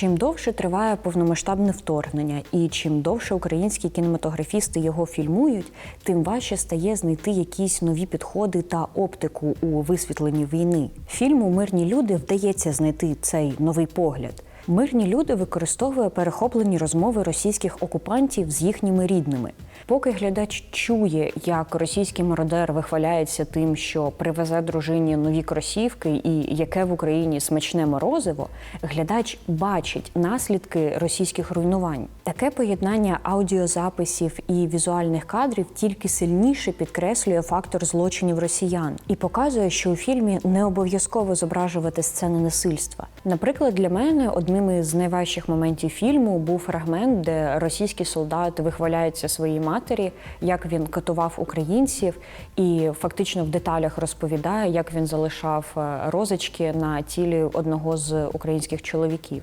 Чим довше триває повномасштабне вторгнення, і чим довше українські кінематографісти його фільмують, тим важче стає знайти якісь нові підходи та оптику у висвітленні війни. Фільму Мирні люди вдається знайти цей новий погляд. Мирні люди використовує перехоплені розмови російських окупантів з їхніми рідними. Поки глядач чує, як російський мародер вихваляється тим, що привезе дружині нові кросівки і яке в Україні смачне морозиво, глядач бачить наслідки російських руйнувань. Таке поєднання аудіозаписів і візуальних кадрів тільки сильніше підкреслює фактор злочинів росіян і показує, що у фільмі не обов'язково зображувати сцени насильства. Наприклад, для мене одним із найважчих моментів фільму був фрагмент, де російський солдат вихваляється своїй матері, як він катував українців, і фактично в деталях розповідає, як він залишав е, розочки на тілі одного з українських чоловіків.